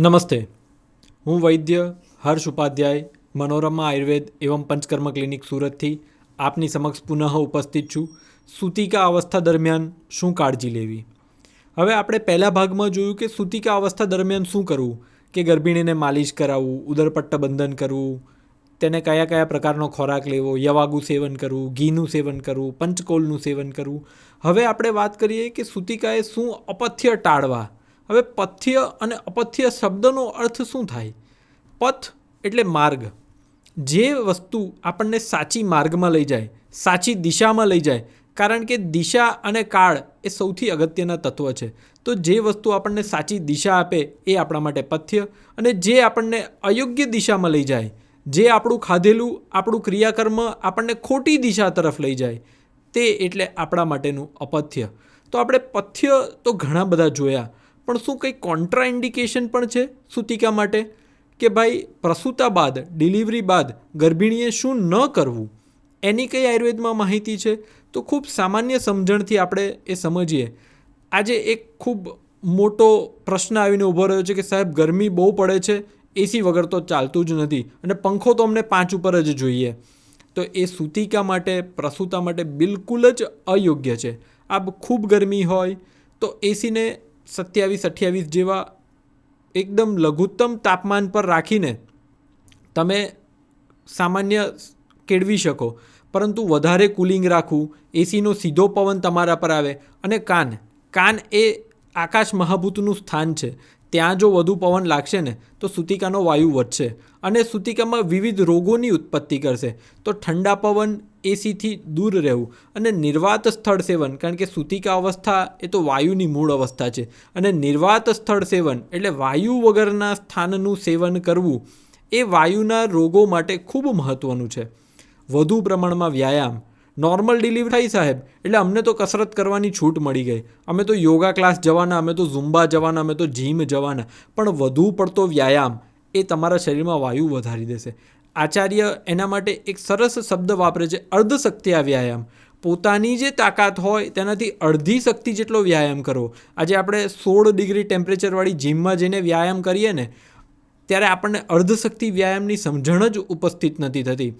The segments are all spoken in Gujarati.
નમસ્તે. હું વૈદ્ય હર્ષ ઉપાધ્યાય, મનોરમા આયુર્વેદ એવં પંચકર્મ ક્લિનિક સુરતથી આપની સમક્ષ પુનઃ ઉપસ્થિત છું. સૂતિકા અવસ્થા દરમિયાન શું કાળજી લેવી? હવે આપણે પહેલા ભાગમાં જોયું કે સૂતિકા અવસ્થા દરમિયાન શું કરવું? કે ગર્ભિણીને માલિશ કરાવવું, ઉદરપટ્ટ બંધન કરવું, તેને કયા કયા પ્રકારનો ખોરાક લેવો, યવાગુ સેવન કરવું, ઘીનું સેવન કરવું, પંચકોલનું સેવન કરવું. હવે આપણે વાત કરીએ કે સૂતિકાએ શું અપથ્ય ટાળવા? હવે પથ્ય અને અપથ્ય શબ્દનો અર્થ શું થાય? પથ એટલે માર્ગ. જે વસ્તુ આપણને સાચી માર્ગમાં લઈ જાય, સાચી દિશામાં લઈ જાય, કારણ કે દિશા અને કાળ એ સૌથી અગત્યના તત્વ છે. તો જે વસ્તુ આપણને સાચી દિશા આપે એ આપણા માટે પથ્ય અને જે આપણને અયોગ્ય દિશામાં લઈ જાય, જે આપણું ખાધેલું, આપણું ક્રિયાકર્મ આપણને ખોટી દિશા તરફ લઈ જાય, તે એટલે આપણા માટેનું અપથ્ય. તો આપણે પથ્ય તો ઘણા બધા જોયા પણ શું કંઈ કોન્ટ્રા ઇન્ડિકેશન પણ છે સૂતિકા માટે? કે ભાઈ, પ્રસૂતા બાદ ડિલિવરી બાદ ગર્ભિણીએ શું ન કરવું? એની કઈ આયુર્વેદમાં માહિતી છે? તો ખૂબ સામાન્ય સમજણથી આપણે એ સમજીએ. આજે એક ખૂબ મોટો પ્રશ્ન આવીને ઊભો રહ્યો છે કે સાહેબ, ગરમી બહુ પડે છે એસી વગર તો ચાલતું જ નથી અને પંખો તો અમને પાંચ ઉપર જ જોઈએ. તો એ સૂતિકા માટે, પ્રસૂતા માટે બિલકુલ જ અયોગ્ય છે. આ ખૂબ ગરમી હોય તો એસીને સત્યાવીસ, અઠ્યાવીસ જેવા એકદમ લઘુત્તમ તાપમાન પર રાખીને તમે સામાન્ય કેળવી શકો. પરંતુ વધારે કુલિંગ રાખવું એસીનો સીધો પવન તમારા પર આવે અને કાન. કાન એ આકાશ મહાભૂતનું સ્થાન છે. ત્યાં જો વધુ પવન લાગશે ને, તો સૂતિકાનો વાયુ વધશે અને સૂતિકામાં વિવિધ રોગોની ઉત્પત્તિ કરશે. તો ઠંડા પવન એસીથી દૂર રહેવું અને નિર્વાત સ્થળ સેવન, કારણ કે સૂતિકા અવસ્થા એ તો વાયુની મૂળ અવસ્થા છે. અને નિર્વાત સ્થળ સેવન એટલે વાયુ વગરના સ્થાનનું સેવન કરવું, એ વાયુના રોગો માટે ખૂબ મહત્ત્વનું છે. વધુ પ્રમાણમાં વ્યાયામ, નોર્મલ ડિલિવરી થઈ સાહેબ, એટલે અમને તો કસરત કરવાની છૂટ મળી ગઈ. અમે તો યોગા ક્લાસ જવાના, અમે તો ઝુંબા જવાના, અમે તો જીમ જવાના, પણ વધુ પડતો વ્યાયામ એ તમારા શરીરમાં વાયુ વધારી દેશે. આચાર્ય એના માટે એક સરસ શબ્દ વાપરે છે અર્ધશક્તિયા વ્યાયામ. પોતાની જે તાકાત હોય, તેનાથી અડધી શક્તિ જેટલો વ્યાયામ કરવો આજે આપણે સોળ ડિગ્રી ટેમ્પરેચરવાળી જીમમાં જઈને વ્યાયામ કરીએ ને, ત્યારે આપણને અર્ધશક્તિ વ્યાયામની સમજણ જ ઉપસ્થિત નથી થતી.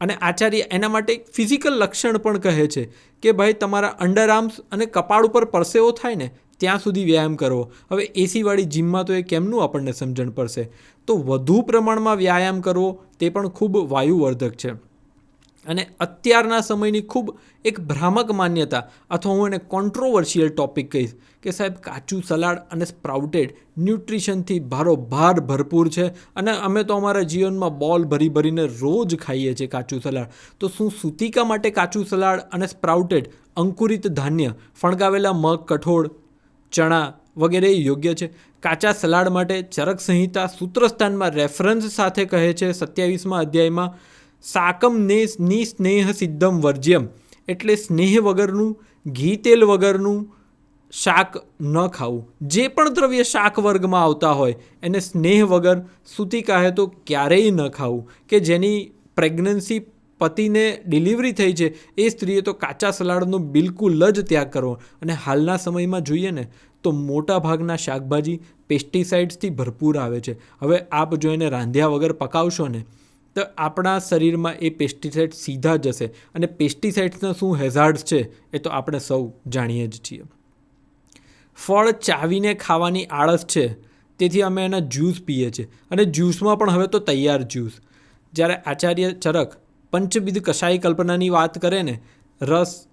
અને આચાર્ય એના માટે એક ફિઝિકલ લક્ષણ પણ કહે છે કે, ભાઈ, તમારા અંડર આર્મ્સ અને કપાળ ઉપર પરસેવો થાય ને ત્યાં સુધી વ્યાયામ કરવો હવે એસીવાળી જીમમાં તો એ કેમનું આપણને સમજણ પડશે? તો વધુ પ્રમાણમાં વ્યાયામ કરવો તે પણ ખૂબ વાયુવર્ધક છે. અને અત્યારના સમયની ખૂબ એક ભ્રામક માન્યતા, અથવા હું એને કોન્ટ્રોવર્શિયલ ટોપિક કહીશ, કે સાહેબ કાચું સલાડ અને સ્પ્રાઉટેડ ન્યુટ્રિશનથી ભારોભાર ભરપૂર છે. અને અમે તો અમારા જીવનમાં બોલ ભરી ભરીને રોજ ખાઈએ છીએ કાચું સલાડ. તો શું સૂતિકા માટે કાચું સલાડ અને સ્પ્રાઉટેડ અંકુરિત ધાન્ય, ફણગાવેલા મગ, કઠોળ ચણા વગેરે યોગ્ય છે. કાચા સલાડ માટે ચરક સંહિતા સૂત્રસ્થાનમાં રેફરન્સ સાથે કહે છે સત્યાવીસમાં અધ્યાયમાં, સાકમ ને ની સ્નેહ સિદ્ધમ વર્જ્યમ. એટલે સ્નેહ વગરનું, ઘી તેલ વગરનું શાક ન ખાવું. જે પણ દ્રવ્ય શાક વર્ગમાં આવતા હોય, એને સ્નેહ વગર સૂતી કહે તો ક્યારેય ન ખાવું. કે જેની પ્રેગ્નન્સી પતિને ડિલિવરી થઈ છે, એ સ્ત્રીએ તો કાચા સલાડનો બિલકુલ જ ત્યાગ કરવો અને હાલના સમયમાં જોઈએ ને, તો મોટા ભાગના શાકભાજી પેસ્ટિસાઇડ્સથી ભરપૂર આવે છે. હવે આપ જો એને રાંધ્યા વગર પકાવશો ને, તો આપણા શરીરમાં એ પેસ્ટિસાઇડ સીધા જશે અને પેસ્ટિસાઇડ્સના શું હેઝાર્ડ્સ છે, એ તો આપણે સૌ જાણીએ જ છીએ. ફળ ચાવીને ખાવાની આળસ છે, તેથી અમે એના જ્યુસ પીએ છીએ. અને જ્યુસમાં પણ હવે તો તૈયાર જ્યુસ. જ્યારે આચાર્ય ચરક પંચવિધ કશાયી કલ્પનાની વાત કરે ને, રસ,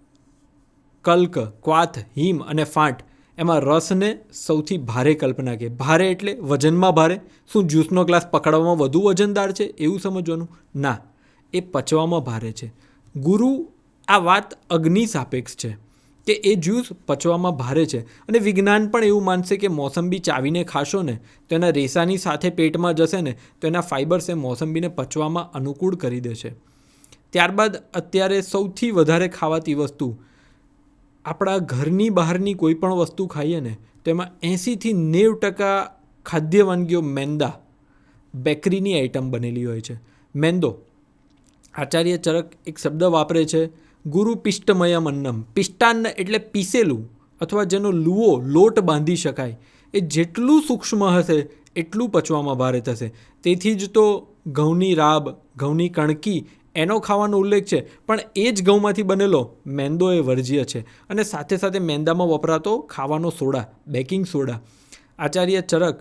કલ્ક, ક્વાથ, હિમ અને ફાંટ, એમાં રસને સૌથી ભારે કલ્પના કે, ભારે એટલે વજનમાં ભારે. શું જ્યુસનો ગ્લાસ પકડવામાં વધુ વજનદાર છે એવું સમજવાનું? ના, એ પચવામાં ભારે છે. ગુરુ, આ વાત અગ્નિ સાપેક્ષ છે કે એ જ્યુસ પચવામાં ભારે છે. અને વિજ્ઞાન પણ એવું માનશે કે મોસંબી ચાવીને ખાશો ને, તો એના રેસાની સાથે પેટમાં જશે ને, તો એના ફાઇબર્સ એ મોસંબીને પચવામાં અનુકૂળ કરી દેશે. ત્યારબાદ અત્યારે સૌથી વધારે ખાવાતી વસ્તુ, આપણા ઘરની બહારની કોઈ પણ વસ્તુ ખાઈએ ને, તો એમાં એંસીથી નેવું ટકા ખાદ્ય વાનગીઓ મેંદા, બેકરીની આઇટમ બનેલી હોય છે. મેંદો, આચાર્ય ચરક એક શબ્દ વાપરે છે, ગુરુ પિષ્ટમયમ અન્નમ. પિષ્ટાન્ન એટલે પીસેલું, અથવા જેનો લુઓ લોટ બાંધી શકાય. એ જેટલું સૂક્ષ્મ હશે, એટલું પચવામાં ભારે થશે. તેથી જ તો ઘઉંની રાબ, ઘઉંની કણકી એનો ખાવાનો ઉલ્લેખ છે. પણ એ જ ઘઉંમાંથી બનેલો મેંદો એ વર્જ્ય છે અને સાથે સાથે મેંદામાં વપરાતો ખાવાનો સોડા, બેકિંગ સોડા. આચાર્ય ચરક,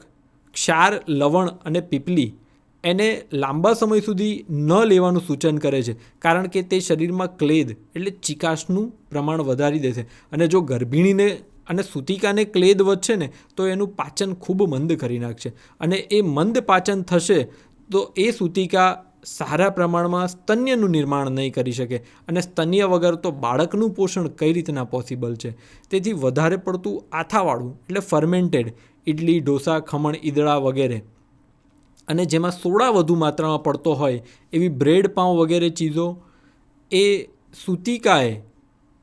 ક્ષાર, લવણ અને પીપલી એને લાંબા સમય સુધી ન લેવાનું સૂચન કરે છે કારણ કે તે શરીરમાં ક્લેદ એટલે ચિકાશનું પ્રમાણ વધારી દેશે અને જો ગર્ભિણીને અને સૂતિકાને ક્લેદ વધશે ને, તો એનું પાચન ખૂબ મંદ કરી નાખશે અને એ મંદ પાચન થશે તો એ સૂતિકા સારા પ્રમાણમાં સ્તન્યનું નિર્માણ નહીં કરી શકે અને સ્તન્ય વગર તો બાળકનું પોષણ કઈ રીતના પોસિબલ છે? તેથી વધારે પડતું આથાવાળું, એટલે ફર્મેન્ટેડ ઇડલી ઢોસા, ખમણ, ઈદળા વગેરે. અને જેમાં સોડા વધુ માત્રામાં પડતો હોય, એવી બ્રેડ, પાઉં વગેરે ચીજો, એ સૂતિકાએ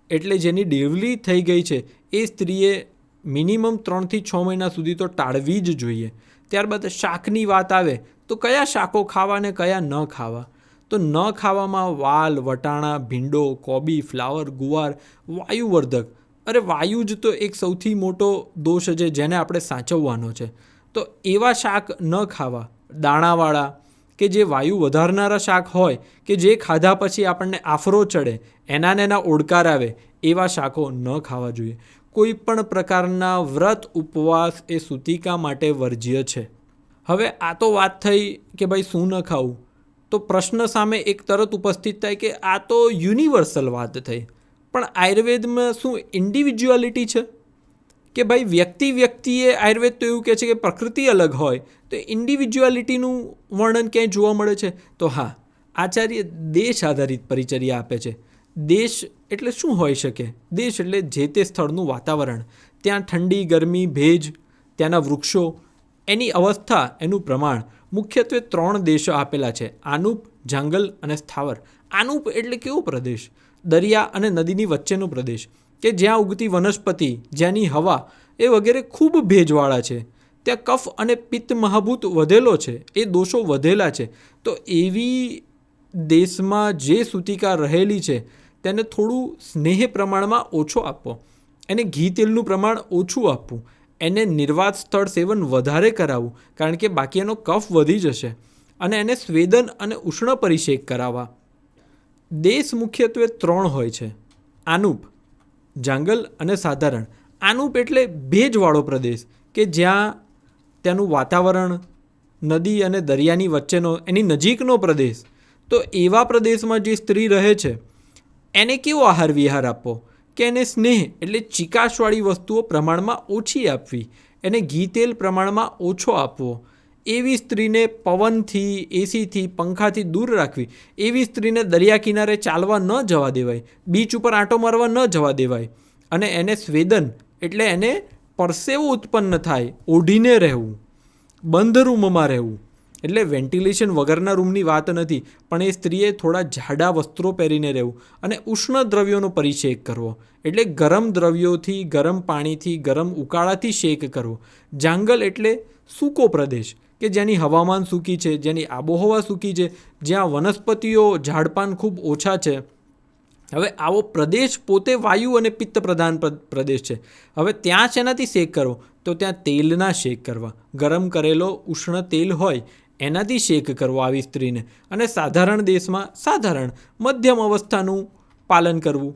એટલે જેની ડિલિવરી થઈ ગઈ છે, એ સ્ત્રીએ મિનિમમ ત્રણથી છ મહિના સુધી તો ટાળવી જ જોઈએ. ત્યારબાદ શાકની વાત આવે તો કયા શાકો ખાવા ને કયા ન ખાવા? તો ન ખાવામાં વાલ, વટાણા, ભીંડો, કોબી, ફ્લાવર, ગુવાર, વાયુવર્ધક. અરે વાયુ જ તો એક સૌથી મોટો દોષ છે જેને આપણે સાચવવાનો છે. તો એવા શાક ન ખાવા. દાણાવાળા કે જે વાયુ વધારનારા શાક હોય કે જે ખાધા પછી આપણને આફરો ચડે, એના ને એના ઓડકાર આવે, એવા શાકો ન ખાવા જોઈએ. કોઈ પણ પ્રકારના વ્રત ઉપવાસ એ સૂતિકા માટે વર્જ્ય છે. હવે આ તો વાત થઈ કે ભાઈ શું ન ખાવું. તો પ્રશ્ન સામે એક તરત ઉપસ્થિત થાય કે આ તો યુનિવર્સલ વાત થઈ. પણ આયુર્વેદમાં શું ઇન્ડિવિજ્યુઆલિટી છે? કે ભાઈ વ્યક્તિ વ્યક્તિએ આયુર્વેદ તો એવું કહે છે કે પ્રકૃતિ અલગ હોય, તો ઇન્ડિવિજ્યુઆલિટીનું વર્ણન ક્યાંય જોવા મળે છે? તો હા, આચાર્ય દેશ આધારિત પરિચર્યા આપે છે. દેશ એટલે શું હોઈ શકે? દેશ એટલે જે તે સ્થળનું વાતાવરણ. ત્યાં ઠંડી, ગરમી, ભેજ, ત્યાંના વૃક્ષો એની અવસ્થા એનું પ્રમાણ મુખ્યત્વે ત્રણ દેશો આપેલા છે. આનુપ, જંગલ અને સ્થાવર. આનુપ એટલે કેવો પ્રદેશ? દરિયા અને નદીની વચ્ચેનો પ્રદેશ. કે જ્યાં ઉગતી વનસ્પતિ જ્યાંની હવા એ વગેરે ખૂબ ભેજવાળા છે. ત્યાં કફ અને પિત્ત મહાભૂત વધેલો છે. એ દોષો વધેલા છે. તો એવી દેશમાં જે સૂતિકા રહેલી છે, તેને થોડું સ્નેહ પ્રમાણમાં ઓછો આપવો એને ઘી તેલનું પ્રમાણ ઓછું આપવું. એને નિર્વાત સ્થળ સેવન વધારે કરાવવું કારણ કે બાકી એનો કફ વધી જશે અને એને સ્વેદન અને ઉષ્ણ પરિષેક કરાવવા. દેશ મુખ્યત્વે ત્રણ હોય છે. આનુપ, જાંગલ અને સાધારણ. આનુપ એટલે ભેજવાળો પ્રદેશ કે જ્યાં ત્યાંનું વાતાવરણ, નદી અને દરિયાની વચ્ચેનો, એની નજીકનો પ્રદેશ. તો એવા પ્રદેશમાં જે સ્ત્રી રહે છે, એને કેવો આહાર વિહાર આપવો? કે એને સ્નેહ એટલે ચિકાશવાળી વસ્તુઓ પ્રમાણમાં ઓછી આપવી એને ઘી તેલ પ્રમાણમાં ઓછો આપવો. એવી સ્ત્રીને પવનથી, એસીથી, પંખાથી દૂર રાખવી. એવી સ્ત્રીને દરિયા કિનારે ચાલવા ન જવા દેવાય. બીચ ઉપર આંટો મારવા ન જવા દેવાય. અને એને સ્વેદન એટલે એને પરસેવો ઉત્પન્ન થાય. ઓઢીને રહેવું. બંધ રૂમમાં રહેવું. એટલે વેન્ટિલેશન વગરના રૂમની વાત નથી, પણ એ સ્ત્રીએ થોડા જાડા વસ્ત્રો પહેરીને રહેવું અને ઉષ્ણ દ્રવ્યોનો પરિશેક કરવો. એટલે ગરમ દ્રવ્યોથી ગરમ પાણીથી ગરમ ઉકાળાથી શેક કરવો. જાંગલ એટલે સૂકો પ્રદેશ, કે જેની હવામાન સૂકી છે, જેની આબોહવા સૂકી છે, જ્યાં વનસ્પતિઓ ઝાડપાન ખૂબ ઓછા છે. હવે આવો પ્રદેશ પોતે વાયુ અને પિત્ત પ્રધાન પ્રદેશ છે. હવે ત્યાં શેનાથી શેક કરવો? તો ત્યાં તેલના શેક કરવા. ગરમ કરેલો ઉષ્ણ તેલ હોય એનાથી શેક કરવો આવી સ્ત્રીને અને સાધારણ દેશમાં સાધારણ મધ્યમ અવસ્થાનું પાલન કરવું.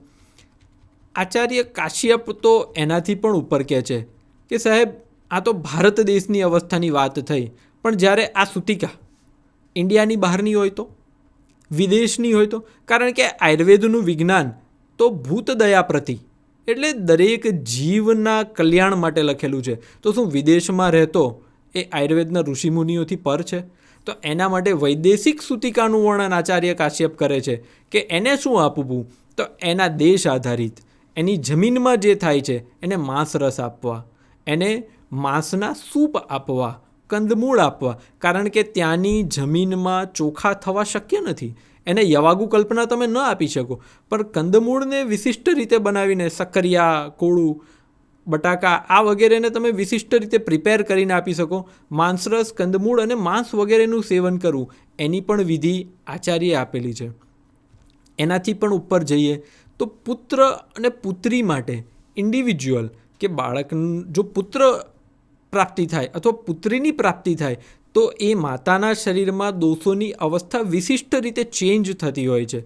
આચાર્ય કાશ્યપ તો એનાથી પણ ઉપર કહે છે કે સાહેબ, આ તો ભારત દેશની અવસ્થાની વાત થઈ, પણ જ્યારે આ સુતિકા ઇન્ડિયાની બહારની હોય તો? વિદેશની હોય તો? કારણ કે આયુર્વેદનું વિજ્ઞાન તો ભૂત દયા પ્રતિ, એટલે દરેક જીવના કલ્યાણ માટે લખેલું છે. તો શું વિદેશમાં રહેતો એ આયુર્વેદના ઋષિમુનિઓથી પર છે. તો એના માટે વૈદેશિક સૂતિકાનું વર્ણન આચાર્ય કાશ્યપ કરે છે કે એને શું આપવું? તો એના દેશ આધારિત. એની જમીનમાં જે થાય છે, એને માંસ રસ આપવા. એને માંસના સૂપ આપવા, કંદમૂળ આપવા. કારણ કે ત્યાંની જમીનમાં ચોખા થવા શક્ય નથી. એને યવાગુ કલ્પના તમે ન આપી શકો. પણ કંદમૂળને વિશિષ્ટ રીતે બનાવીને સક્કરિયા, કોળું બટાકા આ વગેરેને તમે વિશિષ્ટ રીતે પ્રિપેર કરીને આપી શકો. માંસરસ, કંદમૂળ અને માંસ વગેરેનું સેવન કરવું, એની પણ વિધિ આચાર્યે આપેલી છે. એનાથી પણ ઉપર જઈએ તો પુત્ર અને પુત્રી માટે ઇન્ડિવિજ્યુઅલ કે બાળક જો પુત્ર પ્રાપ્તિ થાય અથવા પુત્રીની પ્રાપ્તિ થાય, તો એ માતાના શરીરમાં દોષોની અવસ્થા વિશિષ્ટ રીતે ચેન્જ થતી હોય છે.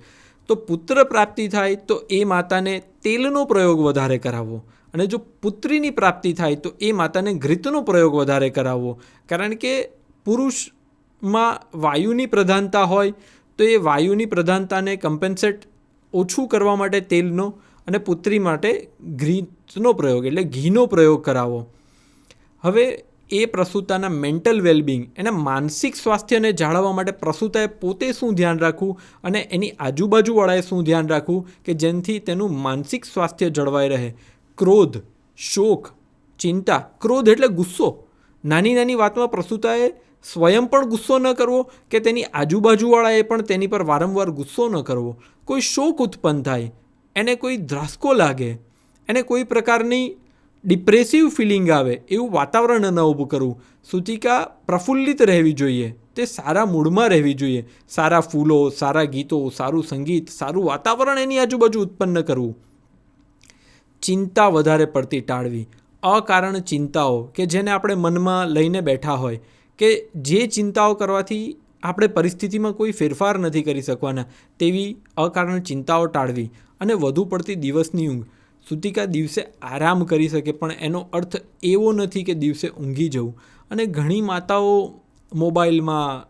તો પુત્ર પ્રાપ્તિ થાય તો એ માતાને તેલનો પ્રયોગ વધારે કરાવવો. અને જો પુત્રીની પ્રાપ્તિ થાય તો એ માતાને ઘૃતનો પ્રયોગ વધારે કરાવવો. કારણ કે પુરુષમાં વાયુની પ્રધાનતા હોય તો એ વાયુની પ્રધાનતાને કમ્પેન્સેટ ઓછું કરવા માટે તેલનો અને પુત્રી માટે ઘીનો પ્રયોગ, એટલે ઘીનો પ્રયોગ કરાવો. હવે એ પ્રસૂતાના મેન્ટલ વેલબિંગ એના માનસિક સ્વાસ્થ્યને જાળવવા માટે પ્રસૂતાએ પોતે શું ધ્યાન રાખવું અને એની આજુબાજુવાળાએ શું ધ્યાન રાખવું કે જેનાથી તેનું માનસિક સ્વાસ્થ્ય જળવાઈ રહે. ક્રોધ, શોક, ચિંતા. ક્રોધ એટલે ગુસ્સો. નાની નાની વાતમાં પ્રસૂતાએ સ્વયં પણ ગુસ્સો ન કરવો કે તેની આજુબાજુવાળાએ પણ તેની પર વારંવાર ગુસ્સો ન કરવો. કોઈ શોક ઉત્પન્ન થાય, એને કોઈ ધ્રાસકો લાગે, એને કોઈ પ્રકારની ડિપ્રેસિવ ફિલિંગ આવે, એવું વાતાવરણ ન ઊભું કરવું. સૂચિકા પ્રફુલ્લિત રહેવી જોઈએ. તે સારા મૂડમાં રહેવી જોઈએ. સારા ફૂલો, સારા ગીતો, સારું સંગીત, સારું વાતાવરણ એની આજુબાજુ ઉત્પન્ન કરવું. ચિંતા વધારે પડતી ટાળવી. અકારણ ચિંતાઓ કે જેને આપણે મનમાં લઈને બેઠા હોય કે જે ચિંતાઓ કરવાથી આપણે પરિસ્થિતિમાં કોઈ ફેરફાર નથી કરી શકવાના તેવી અકારણ ચિંતાઓ ટાળવી અને વધુ પડતી દિવસની ઊંઘ. સુતિકા દિવસે આરામ કરી શકે પણ એનો અર્થ એવો નથી કે દિવસે ઊંઘી જવું. અને ઘણી માતાઓ મોબાઈલમાં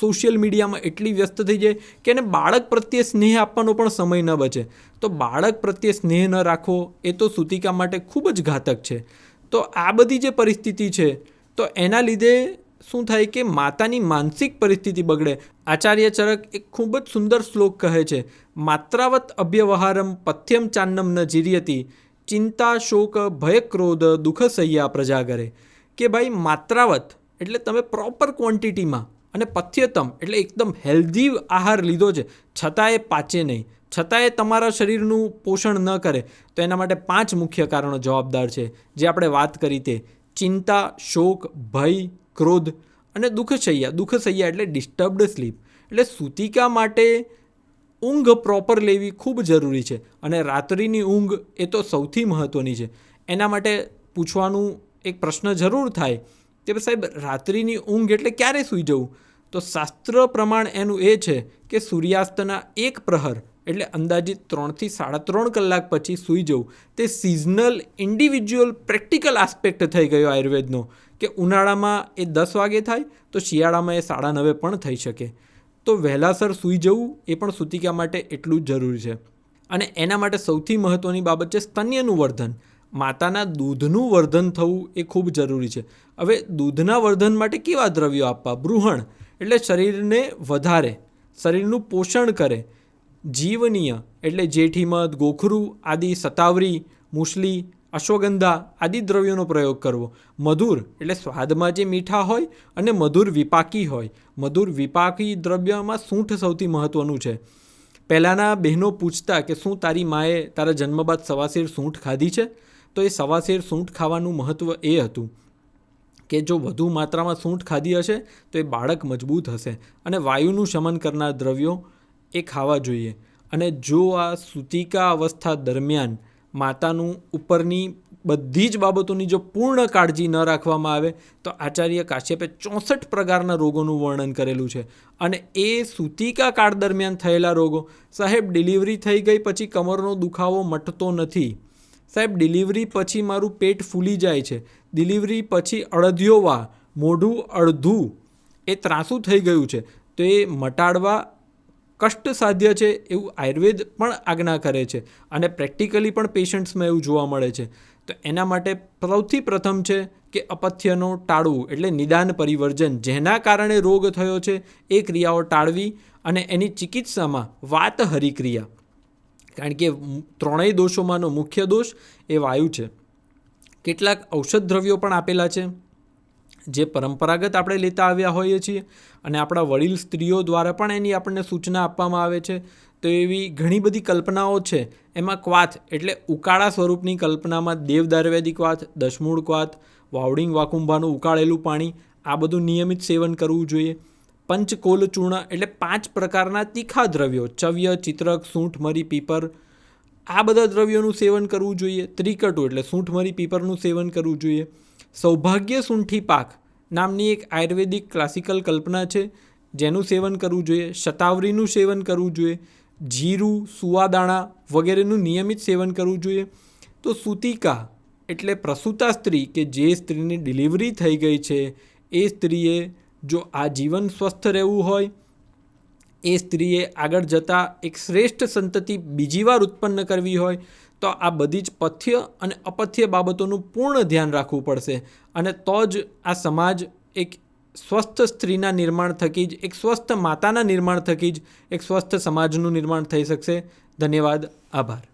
સોશિયલ મીડિયામાં એટલી વ્યસ્ત થઈ જાય કે એને બાળક પ્રત્યે સ્નેહ આપવાનો પણ સમય ન બચે. તો બાળક પ્રત્યે સ્નેહ ન રાખવો એ તો સુતિકા માટે ખૂબ જ ઘાતક છે. તો આ બધી જે પરિસ્થિતિ છે, તો એના લીધે શું થાય કે માતાની માનસિક પરિસ્થિતિ બગડે. આચાર્ય ચરક એક ખૂબ જ સુંદર શ્લોક કહે છે, માત્રાવત અભ્યવહારમ પથ્યમ ચાન્નમ ન જીર્યતી, ચિંતા શોક ભય ક્રોધ દુઃખ સહ્યા પ્રજાગરે. કે ભાઈ, માત્રાવત, એટલે તમે પ્રોપર ક્વોન્ટિટીમાં અને પથ્યતમ એટલે એકદમ હેલ્ધી આહાર લીધો છે. છતાં એ પાચે નહીં. છતાં એ તમારા શરીરનું પોષણ ન કરે. તો એના માટે પાંચ મુખ્ય કારણો જવાબદાર છે. જે આપણે વાત કરી તે ચિંતા, શોક, ભય, ક્રોધ અને દુઃખશૈયા દુઃખશૈયા એટલે ડિસ્ટર્બડ સ્લીપ એટલે સૂતિકા માટે ઊંઘ પ્રોપર લેવી ખૂબ જરૂરી છે. અને રાત્રિની ઊંઘ એ તો સૌથી મહત્ત્વની છે. એના માટે પૂછવાનું એક પ્રશ્ન જરૂર થાય કે સાહેબ, રાત્રિની ઊંઘ એટલે ક્યારે સૂઈ જવું? તો શાસ્ત્ર પ્રમાણ એનું એ છે કે સૂર્યાસ્તના એક પ્રહર એટલે અંદાજિત ત્રણથી સાડા ત્રણ કલાક પછી સૂઈ જવું. તે સિઝનલ ઇન્ડિવિજ્યુઅલ પ્રેક્ટિકલ આસ્પેક્ટ થઈ ગયો આયુર્વેદનો. કે ઉનાળામાં એ દસ વાગે થાય, તો શિયાળામાં એ સાડા નવે પણ થઈ શકે. તો વહેલાસર સૂઈ જવું એ પણ સૂતિકા માટે એટલું જ જરૂરી છે. અને એના માટે સૌથી મહત્ત્વની બાબત છે સ્તન્યનું વર્ધન. માતાના દૂધનું વર્ધન થવું એ ખૂબ જરૂરી છે. હવે દૂધના વર્ધન માટે કેવા દ્રવ્યો આપવા? બૃહણ, એટલે શરીરને વધારે, શરીરનું પોષણ કરે, જીવનીય, એટલે જેઠીમધ ગોખરું, આદિ સતાવરી, મુસલી, અશ્વગંધા આદિ દ્રવ્યોનો પ્રયોગ કરવો. મધુર, એટલે સ્વાદમાં જે મીઠા હોય અને મધુર વિપાકી હોય. મધુર વિપાકી દ્રવ્યમાં સૂંઠ સૌથી મહત્ત્વનું છે. પહેલાંના બહેનો પૂછતા કે શું તારી માએ તારા જન્મ બાદ સવાસીર સૂંઠ ખાધી છે? તો એ સવાશેર સૂંઠ ખાવાનું મહત્ત્વ એ હતું કે જો વધુ માત્રામાં સૂંઠ ખાધી હશે, તો એ બાળક મજબૂત હશે અને વાયુનું શમન કરનાર દ્રવ્યો એ ખાવા જોઈએ. અને જો આ સૂતિકા અવસ્થા દરમિયાન માતાનું ઉપરની બધી જ બાબતોની જો પૂર્ણ કાળજી ન રાખવામાં આવે, તો આચાર્ય કાશ્યપે ચોસઠ પ્રકારના રોગોનું વર્ણન કરેલું છે. અને એ સૂતિકા કાળ દરમિયાન થયેલા રોગો, સાહેબ, ડિલિવરી થઈ ગઈ પછી કમરનો દુખાવો મટતો નથી. સાહેબ ડિલિવરી પછી મારું પેટ ફૂલી જાય છે. ડિલિવરી પછી અડધ્યો વા મોઢું અડધું, એ ત્રાસું થઈ ગયું છે. તો એ મટાડવા કષ્ટ સાધ્ય છે એવું આયુર્વેદ પણ આજ્ઞા કરે છે અને પ્રેક્ટિકલી પણ પેશન્ટ્સમાં એવું જોવા મળે છે. તો એના માટે સૌથી પ્રથમ છે કે અપથ્યનો ટાળવું એટલે નિદાન પરિવર્જન. જેના કારણે રોગ થયો છે, એ ક્રિયાઓ ટાળવી અને એની ચિકિત્સામાં વાત હરિક્રિયા. કારણ કે ત્રણેય દોષોમાંનો મુખ્ય દોષ એ વાયુ છે. કેટલાક ઔષધ દ્રવ્યો પણ આપેલા છે, જે પરંપરાગત આપણે લેતા આવ્યા હોઈએ છીએ અને આપણા વડીલ સ્ત્રીઓ દ્વારા પણ એની આપણને સૂચના આપવામાં આવે છે. તો એવી ઘણી બધી કલ્પનાઓ છે. એમાં ક્વાથ એટલે ઉકાળા સ્વરૂપની કલ્પનામાં દેવદારવેદિક વાત દશમૂળ ક્વાથ, વાવડિંગ વાકુંભાનું ઉકાળેલું પાણી, આ બધું નિયમિત સેવન કરવું જોઈએ. પંચકોલ ચૂર્ણ એટલે પાંચ પ્રકારના તીખા દ્રવ્યો, ચવ્ય, ચિત્રક, સૂંઠ, મરી, પીપર. આ બધા દ્રવ્યોનું સેવન કરવું જોઈએ. ત્રિકટું એટલે સૂંઠ, મરી, પીપરનું સેવન કરવું જોઈએ. સૌભાગ્ય સૂંઠી પાક નામની એક આયુર્વેદિક ક્લાસિકલ કલ્પના છે, જેનું સેવન કરવું જોઈએ. શતાવરીનું સેવન કરવું જોઈએ. જીરું, સુવાદાણા વગેરેનું નિયમિત સેવન કરવું જોઈએ. તો સૂતિકા એટલે પ્રસૂતા સ્ત્રી કે જે સ્ત્રીની ડિલિવરી થઈ ગઈ છે, એ સ્ત્રીએ જો આ જીવન સ્વસ્થ રહેવું હોય, એ સ્ત્રીએ આગળ જતાં એક શ્રેષ્ઠ સંતતિ બીજી વાર ઉત્પન્ન કરવી હોય, તો આ બધી જ પથ્ય અને અપથ્ય બાબતોનું પૂર્ણ ધ્યાન રાખવું પડશે. અને તો જ આ સમાજ એક સ્વસ્થ સ્ત્રીના નિર્માણ થકી જ, એક સ્વસ્થ માતાના નિર્માણ થકી જ, એક સ્વસ્થ સમાજનું નિર્માણ થઈ શકશે. ધન્યવાદ. આભાર.